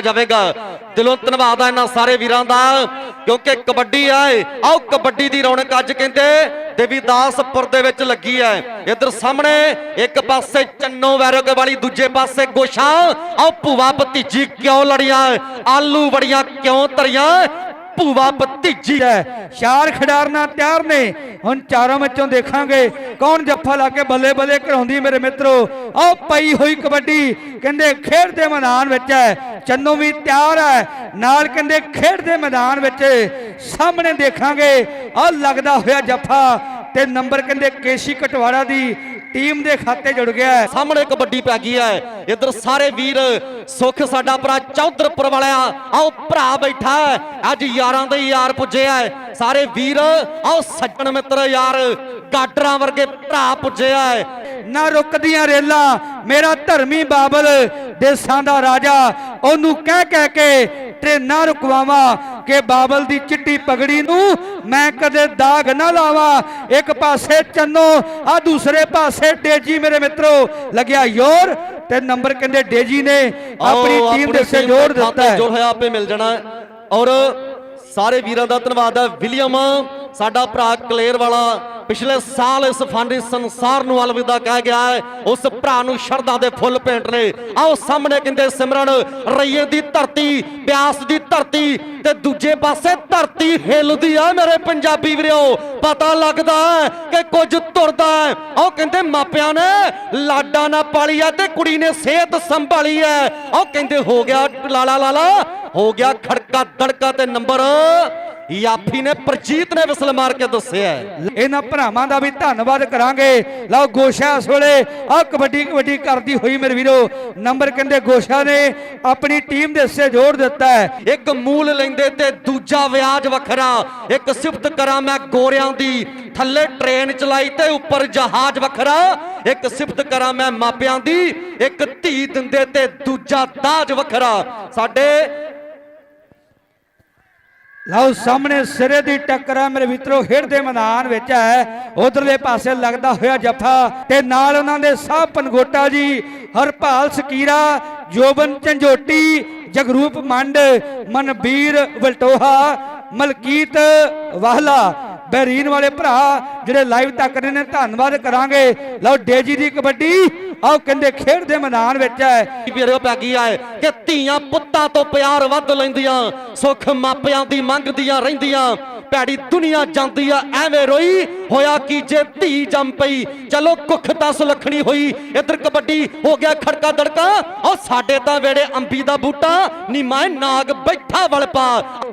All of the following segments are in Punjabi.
ਜਾਵੇਗਾ। ਦਿਲੋਂ ਧੰਨਵਾਦ ਆ ਇਹਨਾਂ ਸਾਰੇ ਵੀਰਾਂ ਦਾ, ਕਿਉਂਕਿ ਕਬੱਡੀ ਹੈ ਆਓ ਕਬੱਡੀ ਦੀ ਰੌਣਕ ਅੱਜ ਕਹਿੰਦੇ ਦੇਵੀਦਾਸਪੁਰ ਦੇ ਵਿੱਚ ਲੱਗੀ ਹੈ। ਇੱਧਰ ਸਾਹਮਣੇ ਇੱਕ ਪਾਸੇ ਚੰਨੋ ਵੈਰੋਗੇ ਵਾਲੀ, ਦੂਜੇ ਪਾਸੇ ਗੋਸ਼ਾ। ਆਓ ਭੂਆ ਭਤੀਜੀ ਕਿਉਂ ਲੜੀਆਂ? ਆਲੂ ਬੜੀਆਂ ਕਿਉਂ ਤਰੀਆਂ? ਭੂਆ ਭਤੀਜੀ ਹੈ। ਚਾਰ ਖਿਡਾਰਨਾ ਤਿਆਰ ਨੇ। ਹੁਣ ਚਾਰਾਂ ਵਿੱਚੋਂ ਦੇਖਾਂਗੇ ਕੌਣ ਜੱਫਾ ਲਾ ਕੇ ਬੱਲੇ ਬੱਲੇ ਕਰਾਉਂਦੀ ਮੇਰੇ ਮਿੱਤਰੋ। ਆਹ ਪਈ ਹੋਈ ਕਬੱਡੀ ਕਹਿੰਦੇ ਖੇਡ ਦੇ ਮੈਦਾਨ ਵਿੱਚ ਹੈ। ਚੰਨੋ ਵੀ ਤਿਆਰ ਹੈ। ਨਾਲ ਕਹਿੰਦੇ ਖੇਡ ਦੇ ਮੈਦਾਨ ਵਿੱਚ ਸਾਹਮਣੇ ਦੇਖਾਂਗੇ। ਆਹ ਲੱਗਦਾ ਹੋਇਆ ਜੱਫਾ ਤੇ ਨੰਬਰ ਕਹਿੰਦੇ ਕੇਸ਼ੀ ਕਟਵਾੜਾ ਦੀ ਟੀਮ ਦੇ ਖਾਤੇ ਜੁੜ ਗਿਆ ਹੈ। ਸਾਹਮਣੇ ਕਬੱਡੀ ਪੈ ਗਈ ਹੈ। ਇੱਧਰ ਸਾਰੇ ਵੀਰ, ਸੁਖ ਸਾਡਾ ਭਰਾ ਚੌਧਰਪੁਰ ਵਾਲਿਆ, ਆਓ ਭਰਾ ਬੈਠਾ ਅੱਜ ਯਾਰਾਂ ਦੇ ਯਾਰ ਪੁੱਜੇ ਆ ਸਾਰੇ ਵੀਰ, ਆਓ ਸੱਜਣ ਮਿੱਤਰ ਯਾਰ, ਗਾਡਰਾਂ ਵਰਗੇ ਭਰਾ ਪੁੱਜੇ ਆ ਨਾ ਰੁਕਦੀਆਂ ਰੇਲਾਂ, ਮੇਰਾ ਧਰਮੀ ਬਾਬਲ, ਦੇਸਾਂ ਦਾ ਰਾਜਾ, ਉਹਨੂੰ ਕਹਿ ਕਹਿ ਕੇ ਟ੍ਰੇਨਾਂ ਰੁਕਵਾਵਾਂ। ਕਿ ਬਾਬਲ ਦੀ ਚਿੱਟੀ ਪਗੜੀ ਨੂੰ ਮੈਂ ਕਦੇ ਦਾਗ ਨਾ ਲਾਵਾਂ। ਇੱਕ ਪਾਸੇ ਚੰਨੋ ਆ ਦੂਸਰੇ ਪਾਸੇ ਡੇਜੀ ਮੇਰੇ ਮਿੱਤਰੋ। ਲੱਗਿਆ ਯੋਰ ਤੇ ਨੰਬਰ ਕਹਿੰਦੇ ਡੇਜੀ ਨੇ। ਆਪਣੀ ਟੀਮ ਦੇ ਸੇ ਜੋੜ ਦਿੱਤਾ ਹੈ। ਜੋੜ ਹੋਇਆ ਆਪੇ ਮਿਲ ਜਾਣਾ। ਹੈ। ਔਰ ਸਾਰੇ ਵੀਰਾਂ ਦਾ ਧੰਨਵਾਦ ਹੈ। ਵਿਲੀਅਮ ਸਾਡਾ ਭਰਾ ਕਲੇਰ ਵਾਲਾ ਪਿਛਲੇ ਸਾਲ ਇਸ ਫਾਨੀ ਸੰਸਾਰ ਨੂੰ ਅਲਵਿਦਾ ਕਹਿ ਗਿਆ ਹੈ, ਉਸ ਭਰਾ ਨੂੰ ਸ਼ਰਧਾ ਦੇ ਫੁੱਲ ਭੇਂਟ ਨੇ। ਆਓ ਸਾਹਮਣੇ ਕਹਿੰਦੇ ਸਿਮਰਨ, ਰਈਏ ਦੀ ਧਰਤੀ ਬਿਆਸ ਦੀ ਧਰਤੀ ਤੇ ਦੂਜੇ ਪਾਸੇ ਧਰਤੀ ਹਿੱਲਦੀ ਆ ਮੇਰੇ ਪੰਜਾਬੀ ਵੀਰੋ। ਪਤਾ ਲੱਗਦਾ ਕਿ ਕੁਝ ਤੁਰਦਾ ਉਹ ਕਹਿੰਦੇ ਮਾਪਿਆਂ ਨੇ, ਲਾਡਾ ਨਾ ਪਾਲੀ ਆ ਤੇ ਕੁੜੀ ਨੇ ਸਿਹਤ ਸੰਭਾਲੀ ਹੈ। ਉਹ ਕਹਿੰਦੇ ਹੋ ਗਿਆ, ਲਾਲਾ ਲਾਲਾ, ਹੋ ਗਿਆ ਖੜਕਾ, ਦੜਕਾ ਤੇ ਨੰਬਰ। ਯਾਫੀ ਨੇ ਪ੍ਰਜੀਤ ਨੇ ਵਿਸਲ ਮਾਰ ਕੇ ਦੱਸਿਆ। ਇਹਨਾਂ ਭਰਾਵਾਂ ਦਾ ਵੀ ਧੰਨਵਾਦ ਕਰਾਂਗੇ। ਲਓ ਗੋਸ਼ਾ ਇਸ ਵੇਲੇ ਆ ਕਬੱਡੀ ਕਬੱਡੀ ਕਰਦੀ ਹੋਈ ਮੇਰੇ ਵੀਰੋ। ਨੰਬਰ ਕਹਿੰਦੇ ਗੋਸ਼ਾ ਨੇ ਆਪਣੀ ਟੀਮ ਦੇ ਹਿੱਸੇ ਜੋੜ ਦਿੱਤਾ ਹੈ। ਇੱਕ ਮੂਲ ਲੈਂਦੇ ਤੇ ਦੂਜਾ ਵਿਆਜ ਵੱਖਰਾ। ਇੱਕ ਸਿਫਤ ਕਰਾਂ ਮੈਂ ਗੋਰਿਆਂ ਦੀ। ਥੱਲੇ ਟ੍ਰੇਨ ਚਲਾਈ ਤੇ ਉੱਪਰ ਜਹਾਜ਼ ਵੱਖਰਾ। ਇੱਕ ਸਿਫਤ ਕਰਾਂ ਮੈਂ ਮਾਪਿਆਂ ਦੀ। ਇੱਕ ਧੀ ਦਿੰਦੇ ਤੇ ਦੂਜਾ ਦਾਜ ਵੱਖਰਾ। ਸਾਡੇ ਲਓ ਸਾਹਮਣੇ ਸਿਰੇ ਦੀ ਟੱਕਰ ਮੇਰੇ ਮਿੱਤਰੋ ਖੇਡ ਦੇ ਮੈਦਾਨ ਵਿੱਚ ਹੈ। ਉਧਰਲੇ ਪਾਸੇ ਲੱਗਦਾ ਹੋਇਆ ਜੱਫਾ ਤੇ ਨਾਲ ਉਹਨਾਂ ਦੇ ਸਾਹ ਪਨਗੋਟਾ ਜੀ, ਹਰਪਾਲ ਸਕੀਰਾ, ਜੋਬਨ ਝੰਜੋਟੀ, ਜਗਰੂਪ ਮੰਡ, ਮਨਬੀਰ ਵਲਟੋਹਾ, ਮਲਕੀਤ ਵਾਹਲਾ। ਬਹਿਰੀਨ ਵਾਲੇ ਭਰਾ ਜਿਹੜੇ ਲਾਈਵ ਤੱਕ ਰਹੇ ਨੇ ਧੰਨਵਾਦ ਕਰਾਂਗੇ। ਲਓ, ਡੇਜੀ ਦੀ ਕਬੱਡੀ, ਆਓ ਕਹਿੰਦੇ ਖੇਡ ਦੇ ਮੈਦਾਨ ਵਿੱਚ ਹੈ। ਵੀਰੋ, ਪੈ ਗਈ ਹੈ ਕਿ ਧੀਆਂ ਪੁੱਤਾਂ ਤੋਂ ਪਿਆਰ ਵੱਧ ਲੈਂਦੀਆਂ, ਸੁੱਖ ਮਾਪਿਆਂ ਦੀ ਮੰਗਦੀਆਂ ਰਹਿੰਦੀਆਂ। ਭੈੜੀ ਦੁਨੀਆ ਜਾਂਦੀ ਆ, ਐਵੇਂ ਰੋਈ ਹੋਇਆ ਕੀ ਜੇ ਧੀ ਜੰਮ ਪਈ। ਚਲੋ ਕੁੱਖ ਤਾਂ ਸੁਲੱਖਣੀ ਹੋਈ। ਇੱਧਰ ਕਬੱਡੀ ਹੋ ਗਿਆ ਖੜਕਾ ਦੜਕਾ। ਉਹ ਸਾਡੇ ਤਾਂ ਵੇੜੇ ਅੰਬੀ ਦਾ ਬੂਟਾ। ਨੀ ਮੈਂ ਨਾਗ ਬੈਠਾ ਵਲ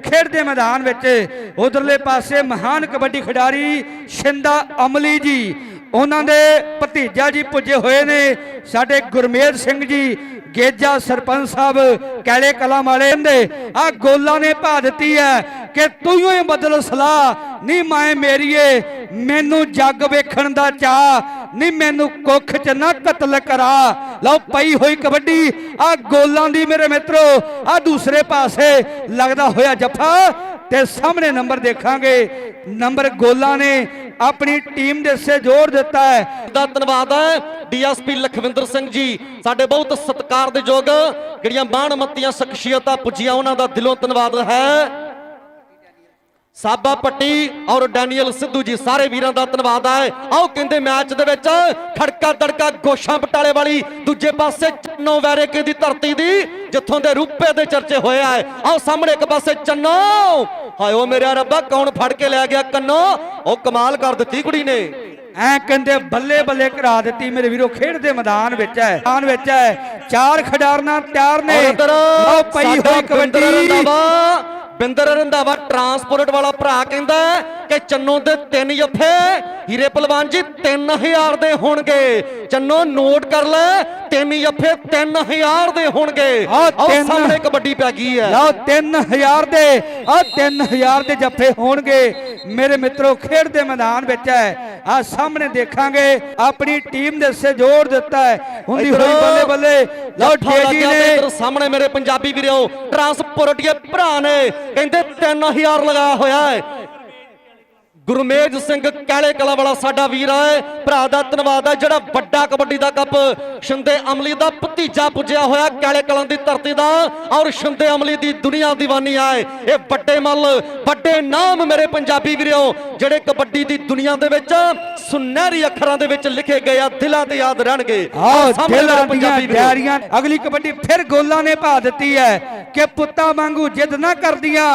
ਖੇਡ ਦੇ ਮੈਦਾਨ ਵਿੱਚ ਉਧਰਲੇ ਪਾਸੇ ਮਹਾਨ ਕਬੱਡੀ ਖਿਡਾਰੀ ਸ਼ਿੰਦਾ ਅਮਲੀ ਜੀ। ਉਹਨਾਂ ਦੇ ਭਤੀਜਾ ਜੀ ਪੁੱਜੇ ਹੋਏ ਨੇ। ਸਾਡੇ ਗੁਰਮੇਲ ਸਿੰਘ ਜੀ, ਗੇਜਾ ਸਰਪੰਚ ਸਾਹਿਬ, ਕੈਲੇ ਕਲਾਂ ਵਾਲੇ। ਕਹਿੰਦੇ ਆ ਗੋਲਾਂ ਨੇ ਭਾ ਦਿੱਤੀ ਹੈ। ਕਿ ਤੂੰ ਹੀ ਬਦਲ ਸਲਾਹ। ਨਹੀਂ ਮੈਂ ਮੇਰੀਏ, ਮੈਨੂੰ ਜੱਗ ਵੇਖਣ ਦਾ ਚਾਹ ਨਹੀਂ ਮੈਨੂੰ ਕੁੱਖ ਚ ਨਾ ਕਤਲ ਕਰਾ। ਲਓ ਪਈ ਹੋਈ ਕਬੱਡੀ ਆ ਗੋਲਾਂ ਦੀ ਮੇਰੇ ਮਿੱਤਰੋ ਆ ਦੂਸਰੇ ਪਾਸੇ ਲੱਗਦਾ ਹੋਇਆ ਜੱਫਾ। ਤੇ ਸਾਹਮਣੇ ਨੰਬਰ ਦੇਖਾਂਗੇ। ਨੰਬਰ ਗੋਲਾਂ ਨੇ ਆਪਣੀ ਟੀਮ ਦੇ ਸੇ ਜੋੜ ਦਿੱਤਾ ਹੈ। ਦਾ ਧੰਨਵਾਦ ਹੈ ਡੀਐਸਪੀ ਲਖਵਿੰਦਰ ਸਿੰਘ ਜੀ। ਸਾਡੇ ਬਹੁਤ ਸਤਿਕਾਰ ਦੇ ਯੋਗ, ਜਿਹੜੀਆਂ ਬਾਣਮੱਤੀਆਂ ਸ਼ਖਸੀਅਤਾਂ ਪੁੱਜੀਆਂ, ਉਹਨਾਂ ਦਾ ਦਿਲੋਂ ਧੰਨਵਾਦ ਹੈ। ਸਾਬਾ ਪੱਟੀ ਔਰ ਡੈਨੀਅਲ ਸਿੱਧੂ ਜੀ ਸਾਰੇ ਵੀਰਾਂ ਦਾ ਧੰਨਵਾਦ ਹੈ। ਆਓ ਕਹਿੰਦੇ ਮੈਚ ਦੇ ਵਿੱਚ ਖੜਕਾ ਦੜਕਾ ਗੋਸ਼ਾਂ ਬਟਾਲੇ ਵਾਲੀ ਦੂਜੇ ਪਾਸੇ ਚੰਨੋ ਵੈਰੇਕੇ ਦੀ ਧਰਤੀ ਦੀ ਜਿੱਥੋਂ ਦੇ ਰੂਪੇ ਦੇ ਚਰਚੇ ਹੋਇਆ ਹੈ ਆਓ ਸਾਹਮਣੇ ਇੱਕ ਪਾਸੇ ਚੰਨੋ। ਹਾਏ ਓ ਮੇਰਾ ਰੱਬਾ ਕੌਣ ਫੜ ਕੇ ਲੈ ਗਿਆ ਕੰਨੋ? ਉਹ ਕਮਾਲ ਕਰ ਦਿੱਤੀ ਕੁੜੀ ਨੇ। ਐ ਕਹਿੰਦੇ ਬੱਲੇ ਬੱਲੇ ਕਰਾ ਦਿੱਤੀ ਮੇਰੇ ਵੀਰੋ ਖੇਡ ਦੇ ਮੈਦਾਨ ਵਿੱਚ ਹੈ। ਮੈਦਾਨ ਵਿੱਚ ਹੈ। ਚਾਰ ਖਿਡਾਰਨਾ ਤਿਆਰ ਨੇ। ਲਓ ਪਈ ਹੋਈ ਕਬੱਡੀ। ਬਿੰਦਰ ਰੰਧਾਵਾ ਟਰਾਂਸਪੋਰਟ ਵਾਲਾ ਭਰਾ ਕਹਿੰਦਾ ਕਿ ਚੰਨੋ ਦੇ ਤਿੰਨ ਜੱਫੇ ਹੀਰੇ ਪਹਿਲਵਾਨ ਜੀ 3000 ਦੇ ਹੋਣਗੇ। ਚੰਨੋ ਨੋਟ ਕਰ ਲੈ ਤਿੰਨ ਜੱਫੇ 3000 ਦੇ ਹੋਣਗੇ। ਆਹ ਆਹ ਸਾਹਮਣੇ ਕਬੱਡੀ ਪੈ ਗਈ ਹੈ। ਲਓ 3000 ਦੇ ਆ 3000 ਦੇ ਜੱਫੇ ਹੋਣਗੇ। ਮੇਰੇ ਮਿੱਤਰੋ ਖੇਡ ਦੇ ਮੈਦਾਨ ਵਿੱਚ ਹੈ। ਆ ਸਾਹਮਣੇ ਦੇਖਾਂਗੇ ਆਪਣੀ ਟੀਮ ਦੇ ਜੋੜ ਦਿੱਤਾ ਹੈ। ਹੁੰਦੀ ਹੋਈ ਬੱਲੇ ਬੱਲੇ। ਲਓ ਤੇ ਨੇ ਸਾਹਮਣੇ ਮੇਰੇ ਪੰਜਾਬੀ ਵੀਰੋ ਟਰਾਂਸਪੋਰਟ ਦੇ ਭਰਾ ਨੇ। ਕਹਿੰਦੇ 3000 ਲਗਾਇਆ ਹੋਇਆ ਹੈ। ਗੁਰਮੇਜ ਸਿੰਘ ਕਾਲੇ ਕਲਾ ਵਾਲਾ ਸਾਡਾ ਵੀਰ ਹੈ ਭਰਾ ਦਾ ਧੰਨਵਾਦ ਹੈ ਜਿਹੜਾ ਵੱਡਾ ਕਬੱਡੀ ਦਾ ਕੱਪ ਸ਼ਿੰਦੇ ਅਮਲੀ ਦਾ ਭਤੀਜਾ ਪੁੱਜਿਆ ਹੋਇਆ ਕਾਲੇ ਕਲਾਂ ਦੀ ਧਰਤੀ ਦਾ ਔਰ ਸ਼ਿੰਦੇ ਅਮਲੀ ਦੀ ਦੁਨੀਆ ਦੀਵਾਨੀ ਹੈ ਇਹ ਵੱਡੇ ਮੱਲ ਵੱਡੇ ਨਾਮ ਮੇਰੇ ਪੰਜਾਬੀ ਵੀਰੋ ਜਿਹੜੇ ਕਬੱਡੀ ਦੀ ਦੁਨੀਆ ਦੇ ਵਿੱਚ ਸੁਨਹਿਰੀ ਅੱਖਰਾਂ ਦੇ ਵਿੱਚ ਲਿਖੇ ਗਏ ਆ ਦਿਲਾਂ ਤੇ ਯਾਦ ਰਹਿਣਗੇ ਆਹ ਸਾਹਮਣੇ ਦਿਲਾਂ ਮੇਰੇ ਦੀਆਂ ਵੀਰੋ। ਡੈਰੀਆਂ ਅਗਲੀ ਕਬੱਡੀ ਫਿਰ ਗੋਲਾਂ ਨੇ ਭਾ ਦਿੱਤੀ ਹੈ ਕਿ ਪੁੱਤਾਂ ਵਾਂਗੂ ਜਿੱਦ ਨਾ ਕਰਦੀਆਂ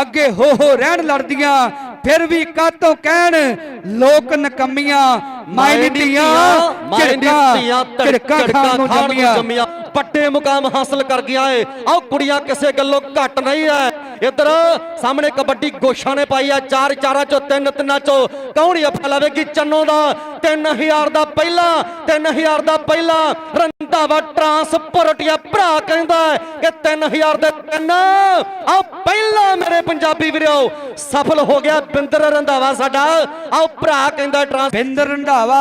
ਅੱਗੇ ਹੋ ਹੋ ਰਹਿਣ ਲੜਦੀਆਂ ਫਿਰ ਵੀ ਕਾਤੋਂ ਕਹਿਣ? ਲੋਕ ਨਕਮੀਆਂ ਮਾਇਨੀ ਝਿੜਕਾਂ ਝਿੜਕਾਂ ਖਾਣ ਨੂੰ ਜੰਮੀਆਂ। ਵੱਡੇ ਮੁਕਾਮ ਹਾਸਲ ਕਰ ਗਿਆ ਏ। ਆਹ ਕੁੜੀਆਂ ਕਿਸੇ ਗੱਲੋਂ ਘੱਟ ਨਹੀਂ ਐ। ਇੱਧਰ ਸਾਹਮਣੇ ਕਬੱਡੀ ਗੋਸ਼ਾ ਨੇ ਪਾਈ ਆ, ਚਾਰ ਚਾਰਾਂ ਚੋਂ, ਤਿੰਨ ਤਿੰਨਾਂ ਚੋਂ। ਕੌਣ ਅੱਫਾ ਲਵੇਗੀ ਚੰਨੋ ਦਾ? 3000 ਦਾ ਪਹਿਲਾ 3000 ਦਾ ਪਹਿਲਾ। ਰੰਧਾਵਾ ਟਰਾਂਸਪੋਰਟਿਆ ਭਰਾ ਕਹਿੰਦਾ ਹੈ ਕਿ 3000 ਦੇ ਤਿੰਨ। ਆਹ ਪਹਿਲਾ ਮੇਰੇ ਪੰਜਾਬੀ ਵੀਰੋ। ਸਫਲ ਹੋ ਗਿਆ ਬਿੰਦਰ ਰੰਧਾਵਾ ਸਾਡਾ। ਆਹ ਭਰਾ ਕਹਿੰਦਾ ਟਰਾਂਸ ਬਿੰਦਰ ਰੰਧਾਵਾ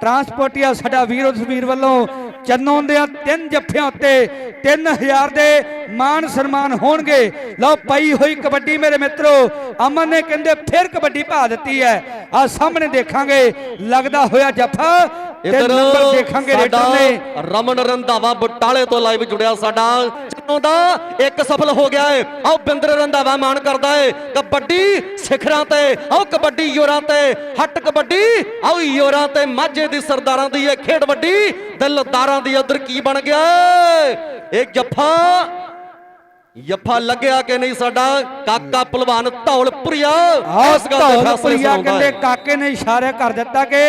ਟਰਾਂਸਪੋਰਟੀਆ ਸਾਡਾ ਵੀਰੋ ਉਸ ਵੀਰ ਵੱਲੋਂ ਚੰਨੋਂ ਦੇ ਤਿੰਨ ਜੱਫਿਆਂ ਉੱਤੇ 3000 ਦੇ ਮਾਨ ਸਨਮਾਨ ਹੋਣਗੇ। ਲਓ, ਪਈ ਹੋਈ ਕਬੱਡੀ ਮੇਰੇ ਮਿੱਤਰੋ, ਅਮਨ ਨੇ ਕਹਿੰਦੇ, ਫਿਰ ਕਬੱਡੀ ਭਾ ਦਿੱਤੀ ਹੈ। ਆ ਸਾਹਮਣੇ ਦੇਖਾਂਗੇ, ਲੱਗਦਾ ਹੋਇਆ ਜੱਫਾ ਇਧਰ ਨੰਬਰ ਦੇਖਾਂਗੇ ਰੇਡਰ ਨੇ। ਰਮਨ ਰੰਧਾਵਾ ਬਟਾਲੇ ਤੋਂ ਲਾਈਵ ਜੁੜਿਆ ਸਾਡਾ। ਚੰਨੋ ਦਾ ਇੱਕ ਸਫਲ ਹੋ ਗਿਆ ਏ ਆਓ ਬਿੰਦਰ ਰੰਧਾਵਾ ਮਾਣ ਕਰਦਾ ਏ ਕਬੱਡੀ ਸਿਖਰਾਂ ਤੇ ਆਓ ਕਬੱਡੀ ਯੋਰਾਂ ਤੇ ਹੱਟ ਕਬੱਡੀ ਆਓ ਯੋਰਾਂ ਤੇ। ਮਾਝੇ ਦੀ ਸਰਦਾਰਾਂ ਦੀ ਇਹ ਖੇਡ ਵੱਡੀ ਦਿਲਦਾਰਾਂ ਦੀ ਉਧਰ ਕੀ ਬਣ ਗਿਆ ਏ? ਇਹ ਜੱਫਾ ਯੱਫਾ ਲੱਗਿਆ ਕਿ ਨਹੀਂ ਸਾਡਾ? ਕਾਕਾ ਪਹਿਲਵਾਨ ਧੌਲਪੁਰੀਆ। ਇਸ ਗੱਲ ਦੇ ਫੈਸਲੇ ਕਹਿੰਦੇ ਏ। ਕਾਕੇ ਨੇ ਇਸ਼ਾਰਾ ਕਰ ਦਿੱਤਾ ਕਿ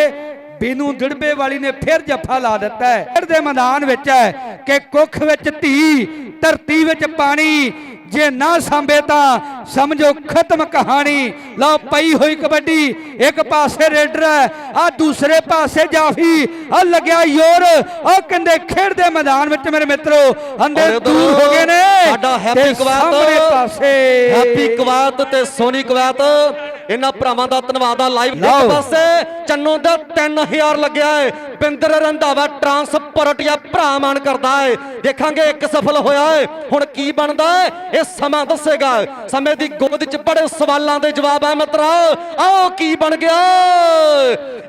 ਬੀਨੂ ਦਿੜਬੇ ਵਾਲੀ ਨੇ ਫਿਰ ਜੱਫਾ ਲਾ ਦਿੱਤਾ ਹੈ। ਖੇਡ ਦੇ ਮੈਦਾਨ ਵਿੱਚ ਹੈ ਕਿ ਕੁੱਖ ਵਿੱਚ ਧੀ ਧਰਤੀ ਵਿੱਚ ਪਾਣੀ ਜੇ ਨਾ ਸਾਂਭੇ ਤਾਂ ਸਮਝੋ ਖਤਮ ਕਹਾਣੀ। ਲਓ ਪਈ ਹੋਈ ਕਬੱਡੀ ਇੱਕ ਪਾਸੇ ਰੇਡਰ ਹੈ ਆ ਦੂਸਰੇ ਪਾਸੇ ਜਾਫੀ ਆ ਲੱਗਿਆ ਯੋਰ ਆ ਕਹਿੰਦੇ ਖੇਡ ਦੇ ਮੈਦਾਨ ਵਿੱਚ ਮੇਰੇ ਮਿੱਤਰੋ ਅੰਦੇ ਔਰ ਇੱਧਰ ਦੂਰ ਹੋ ਗਏ ਨੇ ਸਾਡਾ ਹੈਪੀ ਕਵਾਤ ਸਾਹਮਣੇ ਪਾਸੇ ਹੈਪੀ ਕਵਾਤ ਤੇ ਸੋਨੀ ਕਵਾਤ। ਇਹਨਾਂ ਭਰਾਵਾਂ ਦਾ ਧੰਨਵਾਦ ਆ ਲਾਈਵ। ਇੱਕ ਪਾਸੇ। ਚੰਨੋ ਦਾ 3000 ਲੱਗਿਆ ਏ ਬਿੰਦਰ ਰੰਧਾਵਾ ਟਰਾਂਸਪੋਰਟਿਆ ਭਰਾ ਮਾਨ ਕਰਦਾ ਏ ਦੇਖਾਂਗੇ ਇੱਕ ਸਫਲ ਹੋਇਆ ਏ ਹੁਣ ਕੀ ਬਣਦਾ ਏ ਇਹ ਸਮਾਂ ਦੱਸੇਗਾ। ਸਮੇਂ ਦੀ ਗੋਦ 'ਚ ਬੜੇ ਸਵਾਲਾਂ ਦੇ ਜਵਾਬ ਆ ਮਿੱਤਰਾ ਆਓ ਕੀ ਬਣ ਗਿਆ?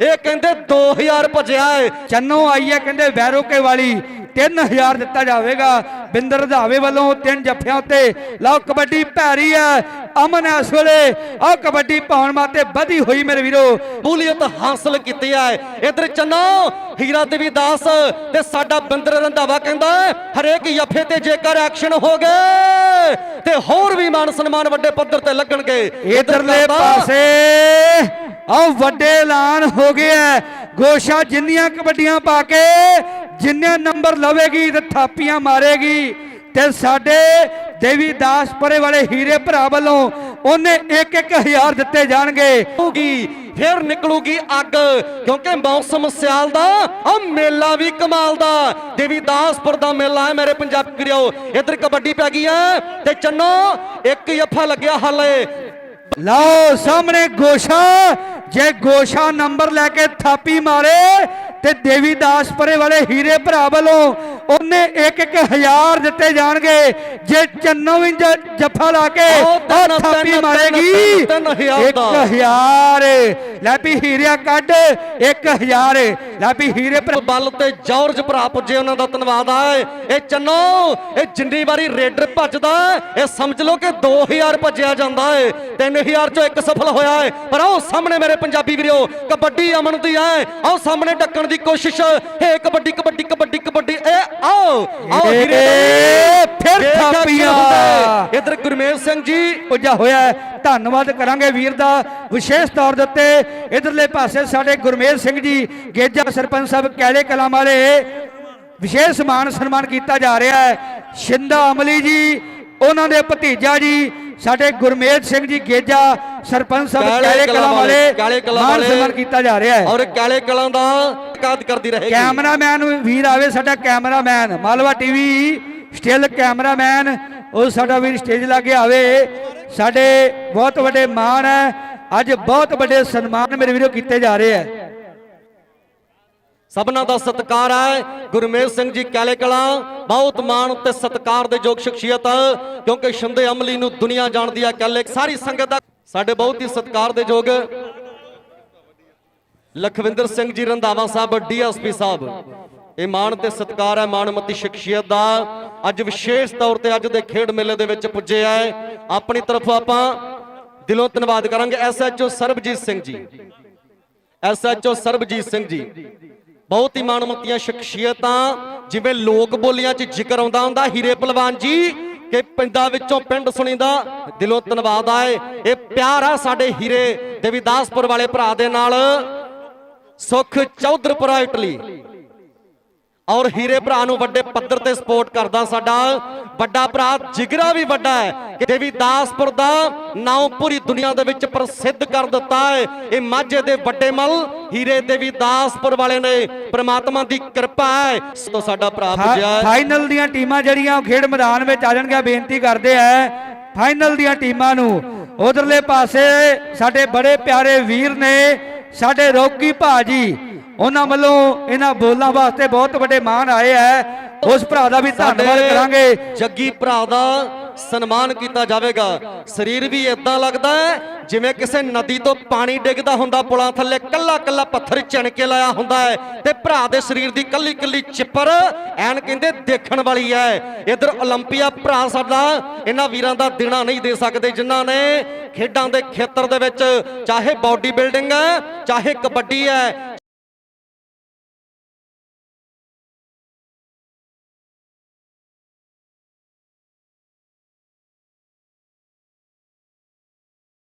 ਇਹ ਕਹਿੰਦੇ 2000 ਭਜਿਆ ਏ ਚੰਨੋ ਆਈ ਹੈ ਕਹਿੰਦੇ ਵੈਰੋਕੇ ਵਾਲੀ। 3000 ਦਿੱਤਾ ਜਾਵੇਗਾ। ਬਿੰਦਰ ਰਧਾਵੇ ਵੱਲੋਂ ਤਿੰਨ ਜੱਫਿਆਂ ਉੱਤੇ। ਲਓ ਕਬੱਡੀ ਭੈਰੀ ਹੈ। ਅਮਨ ਇਸ ਵੇਲੇ ਆ ਕਬੱਡੀ ਪਾਉਣ ਮਾਤੇ ਵਧੀ ਹੋਈ ਮੇਰੇ ਵੀਰੋ। ਕਬੂਲੀਅਤ ਹਾਸਲ ਕੀਤੀ ਹੈ ਇਧਰ ਚੰਨੋ ਹੀਰਾ ਦੇਵੀ ਦਾਸ ਤੇ ਸਾਡਾ ਬਿੰਦਰ ਰੰਧਾਵਾ ਕਹਿੰਦਾ ਹੈ, ਹਰੇਕ ਯਫੇ ਤੇ ਜੇਕਰ ਐਕਸ਼ਨ ਹੋ ਗਏ ਤੇ ਹੋਰ ਵੀ ਮਾਨ ਸਨਮਾਨ ਵੱਡੇ ਪੱਧਰ ਤੇ ਲੱਗਣਗੇ। ਇਧਰਲੇ ਪਾਸੇ ਆ ਵੱਡੇ ਐਲਾਨ ਹੋ ਗਿਆ ਗੋਸ਼ਾ ਜਿੰਨੀਆਂ ਕਬੱਡੀਆਂ ਪਾ ਕੇ ਜਿੰਨੇ ਨੰਬਰ ਲਵੇਗੀ ਤੇ ਥਾਪੀਆਂ ਮਾਰੇਗੀ ਤੇ ਸਾਡੇ ਦੇਵੀ ਦਾਸਪੁਰੇ ਵਾਲੇ ਹੀਰੇ ਭਰਾ ਵੱਲੋਂ ਉਹਨੇ ਇੱਕ ਇੱਕ ਹਜ਼ਾਰ ਦਿੱਤੇ ਜਾਣਗੇ। ਹੋਊਗੀ, ਫਿਰ ਨਿਕਲੂਗੀ ਅੱਗ, ਕਿਉਂਕਿ ਮੌਸਮ ਸਿਆਲ ਦਾ ਆ ਮੇਲਾ ਵੀ ਕਮਾਲ ਦਾ। ਦੇਵੀ ਦਾਸਪੁਰ ਦਾ ਮੇਲਾ ਹੈ ਮੇਰੇ ਪੰਜਾਬੀ ਵੀਰੋ ਇਧਰ ਕਬੱਡੀ ਪੈ ਗਈ ਹੈ ਤੇ ਚੰਨੋ, ਇੱਕ ਯਫਾ ਲੱਗਿਆ ਹਾਲੇ। ਲਓ, ਸਾਹਮਣੇ ਗੋਸ਼ਾ, ਜੇ ਗੋਸ਼ਾ ਨੰਬਰ ਲੈ ਕੇ ਥਾਪੀ ਮਾਰੇ, ਤੇ ਦੇਵੀ ਦਾਸਪੁਰੇ ਵਾਲੇ ਹੀਰੇ ਭਰਾ ਵੱਲੋਂ ਉਹਨੇ ਇੱਕ ਇੱਕ ਹਜ਼ਾਰ ਦਿੱਤੇ ਜਾਣਗੇ। ਜੇ ਚੰਨੋ ਵੀ ਜ- ਜੱਫਾ ਲਾ ਕੇ ਉਹ ਥਾਪੀ ਮਾਰੇਗੀ। ਤਿੰਨ, ਤਿੰਨ ਹਜ਼ਾਰ ਇੱਕ ਦਾ। ਹਜ਼ਾਰ। ਲੈ ਵੀ ਹੀਰਿਆ ਕੱਢ ਇੱਕ ਹਜ਼ਾਰ। ਲੈ ਵੀ ਹੀਰੇ ਬਲ ਤੇ ਜੌਰਜ ਭਰਾ ਪੁੱਜੇ ਉਹਨਾਂ ਦਾ ਧੰਨਵਾਦ ਆ। ਇਹ ਚੰਨੋ ਇਹ ਜਿੰਨੀ ਵਾਰੀ ਰੇਡਰ ਭੱਜਦਾ ਇਹ ਸਮਝ ਲਓ ਕਿ 2000 ਭੱਜਿਆ ਜਾਂਦਾ ਏ 3000 ਚੋਂ ਇੱਕ ਸਫਲ ਹੋਇਆ ਏ ਪਰ ਆਓ ਸਾਹਮਣੇ ਮੇਰੇ ਪੰਜਾਬੀ ਵੀਰੋ ਕਬੱਡੀ ਅਮਨ ਦੀ ਹੈ। ਆਓ ਸਾਹਮਣੇ ਡੱਕਣ ਦੀ ਕੋਸ਼ਿਸ਼ ਏ ਕਬੱਡੀ ਕਬੱਡੀ ਕਬੱਡੀ ਕਬੱਡੀ ਇਹ ਆਓ ਆਓ ਹੀਰੇ ਫਿਰ ਥਾਪੀਆਂ। ਇਧਰ ਗੁਰਮੇਲ ਸਿੰਘ ਜੀ ਪੁੱਜਾ ਹੋਇਆ ਧੰਨਵਾਦ ਕਰਾਂਗੇ ਵੀਰ ਦਾ। ਵਿਸ਼ੇਸ਼ ਤੌਰ ਦੇ ਉੱਤੇ ਇਧਰਲੇ ਪਾਸੇ ਸਾਡੇ ਗੁਰਮੇਲ ਸਿੰਘ ਜੀ ਗੇਜਾ ਸਰਪੰਚ ਸਾਹਿਬ ਕੈਲੇ ਕਲਾਂ ਵਾਲੇ। ਵਿਸ਼ੇਸ਼ ਮਾਨ ਸਨਮਾਨ ਕੀਤਾ ਜਾ ਰਿਹਾ ਹੈ। ਸ਼ਿੰਦਾ ਅਮਲੀ ਜੀ ਉਹਨਾਂ ਦੇ ਭਤੀਜਾ ਜੀ ਸਾਡੇ ਗੁਰਮੇਲ ਸਿੰਘ ਜੀ ਗੇਜਾ ਸਰਪੰਚ ਸਾਹਿਬ ਕਾਲੇ ਕੈਲੇ ਵਾਲੇ ਕਾਲੇ ਕਲਾਂ ਵਾਲੇ। ਸਨਮਾਨ ਕੀਤਾ ਜਾ ਰਿਹਾ ਹੈ। ਔਰ ਕਾਲੇ ਕਲਾਂ ਦਾ ਕਾਦ ਕਰਦੀ ਰਹੇਗੀ? ਕੈਮਰਾਮੈਨ ਵੀਰ ਆਵੇ ਸਾਡਾ cameraman. Malwa TV still cameraman. ਉਹ ਸਾਡਾ ਵੀਰ ਸਟੇਜ ਲਾਗੇ ਆਵੇ। ਸਾਡੇ ਬਹੁਤ ਵੱਡੇ ਮਾਣ ਹੈ। ਅੱਜ ਬਹੁਤ ਵੱਡੇ ਸਨਮਾਨ ਮੇਰੇ ਵੀਰੋ ਕੀਤੇ ਜਾ ਰਹੇ ਹੈ। ਸਭਨਾਂ ਦਾ ਸਤਿਕਾਰ ਹੈ। ਗੁਰਮੇਲ ਸਿੰਘ ਜੀ ਕਾਲੇ ਕਲਾਂ। ਬਹੁਤ ਮਾਣ ਤੇ ਸਤਿਕਾਰ ਦੇ ਯੋਗ ਸ਼ਖਸੀਅਤ ਕਿਉਂਕਿ ਸ਼ਿੰਦੇ ਅਮਲੀ ਨੂੰ ਦੁਨੀਆ ਜਾਣਦੀ ਹੈ। ਕਾਲੇ ਸਾਰੀ ਸੰਗਤ ਦਾ ਸਾਡੇ ਬਹੁਤ ਹੀ ਸਤਿਕਾਰ ਦੇ ਯੋਗ ਲਖਵਿੰਦਰ ਸਿੰਘ ਜੀ ਰੰਧਾਵਾ ਸਾਹਿਬ, ਡੀਐਸਪੀ ਸਾਹਿਬ। ਇਹ ਮਾਣ ਤੇ ਸਤਿਕਾਰ ਹੈ, ਮਾਣਮਤੀ ਸ਼ਖਸੀਅਤ ਦਾ। ਅੱਜ ਵਿਸ਼ੇਸ਼ ਤੌਰ ਤੇ ਅੱਜ ਦੇ ਖੇਡ ਮੇਲੇ ਦੇ ਵਿੱਚ ਪੁੱਜੇ ਆ। ਆਪਣੀ ਤਰਫੋਂ ਆਪਾਂ ਦਿਲੋਂ ਧੰਨਵਾਦ ਕਰਾਂਗੇ ਐਸਐਚਓ ਸਰਬਜੀਤ ਸਿੰਘ ਜੀ। ਐਸਐਚਓ ਸਰਬਜੀਤ ਸਿੰਘ ਜੀ। ਬਹੁਤ ਹੀ ਮਾਣਮੱਤੀਆਂ ਸ਼ਖਸੀਅਤਾਂ, ਜਿਵੇਂ ਲੋਕ ਬੋਲੀਆਂ 'ਚ ਜ਼ਿਕਰ ਆਉਂਦਾ ਹੁੰਦਾ, ਹੀਰੇ ਪਹਿਲਵਾਨ ਜੀ। ਕਿ ਪਿੰਡਾਂ ਵਿੱਚੋਂ ਪਿੰਡ ਸੁਣੀਦਾ, ਦਿਲੋਂ ਧੰਨਵਾਦ ਆਏ ਇਹ ਪਿਆਰ ਆ ਸਾਡੇ ਹੀਰੇ ਦੇਵੀਦਾਸਪੁਰ ਵਾਲੇ ਭਰਾ ਦੇ ਨਾਲ। ਸੁਖ ਚੌਧਰਪੁਰਾ, ਇਟਲੀ। ਔਰ ਹੀਰੇ ਭਰਾ ਨੂੰ ਵੱਡੇ ਪੱਧਰ ਤੇ ਸਪੋਰਟ ਕਰਦਾ ਸਾਡਾ ਵੱਡਾ ਭਰਾ ਜਿਗਰਾ ਵੀ ਵੱਡਾ ਹੈ ਕਿ ਦੇਵੀਦਾਸਪੁਰ ਦਾ ਨਾਮ ਪੂਰੀ ਦੁਨੀਆ ਦੇ ਵਿੱਚ ਪ੍ਰਸਿੱਧ ਕਰ ਦਿੱਤਾ ਹੈ। ਇਹ ਮਾਝੇ ਦੇ ਵੱਡੇ ਮਲ ਹੀਰੇ ਦੇਵੀਦਾਸਪੁਰ ਵਾਲੇ ਨੇ ਪ੍ਰਮਾਤਮਾ ਦੀ ਕਿਰਪਾ ਹੈ ਸੋ ਸਾਡਾ ਭਰਾ ਪੁੱਜਿਆ ਫਾਈਨਲ ਦੀਆਂ ਟੀਮਾਂ ਜਿਹੜੀਆਂ ਉਹ ਖੇਡ ਮੈਦਾਨ ਵਿੱਚ ਆ ਜਾਣਗੀਆਂ ਬੇਨਤੀ ਕਰਦੇ ਆ ਫਾਈਨਲ ਦੀਆਂ ਟੀਮਾਂ ਨੂੰ ਉਧਰਲੇ ਪਾਸੇ ਸਾਡੇ ਬੜੇ ਪਿਆਰੇ ਵੀਰ ਨੇ ਸਾਡੇ ਰੌਕੀ ਭਾਜੀ ਉਹਨਾਂ ਵੱਲੋਂ ਇਹਨਾਂ ਬੋਲਾਂ ਵਾਸਤੇ ਬਹੁਤ ਵੱਡੇ ਮਾਣ ਆਏ ਐ। ਉਸ ਭਰਾ ਦਾ ਵੀ ਧੰਨਵਾਦ ਕਰਾਂਗੇ। ਜੱਗੀ ਭਰਾ ਦਾ ਸਨਮਾਨ ਕੀਤਾ ਜਾਵੇਗਾ। ਸਰੀਰ ਵੀ ਇਦਾਂ ਲੱਗਦਾ ਹੈ ਜਿਵੇਂ ਕਿਸੇ ਨਦੀ ਤੋਂ ਪਾਣੀ ਡਿੱਗਦਾ ਹੁੰਦਾ ਪੁਲਾਂ ਥੱਲੇ ਕੱਲਾ ਕੱਲਾ ਪੱਥਰ ਚਣ ਕੇ ਲਾਇਆ ਹੁੰਦਾ ਹੈ ਤੇ ਭਰਾ ਦੇ ਸਰੀਰ ਦੀ ਕੱਲੀ ਕੱਲੀ ਚਿੱਪਰ ਐਨ ਕਹਿੰਦੇ ਦੇਖਣ ਵਾਲੀ ਹੈ ਇਧਰ 올림픽ਆ ਭਰਾ ਸਾਡਾ ਇਹਨਾਂ ਵੀਰਾਂ ਦਾ ਦੇਣਾ ਨਹੀਂ ਦੇ ਸਕਦੇ ਜਿਨ੍ਹਾਂ ਨੇ ਖੇਡਾਂ ਦੇ ਖੇਤਰ ਦੇ ਵਿੱਚ ਚਾਹੇ ਬਾਡੀ ਬਿਲਡਿੰਗ ਹੈ ਚਾਹੇ ਕਬੱਡੀ ਹੈ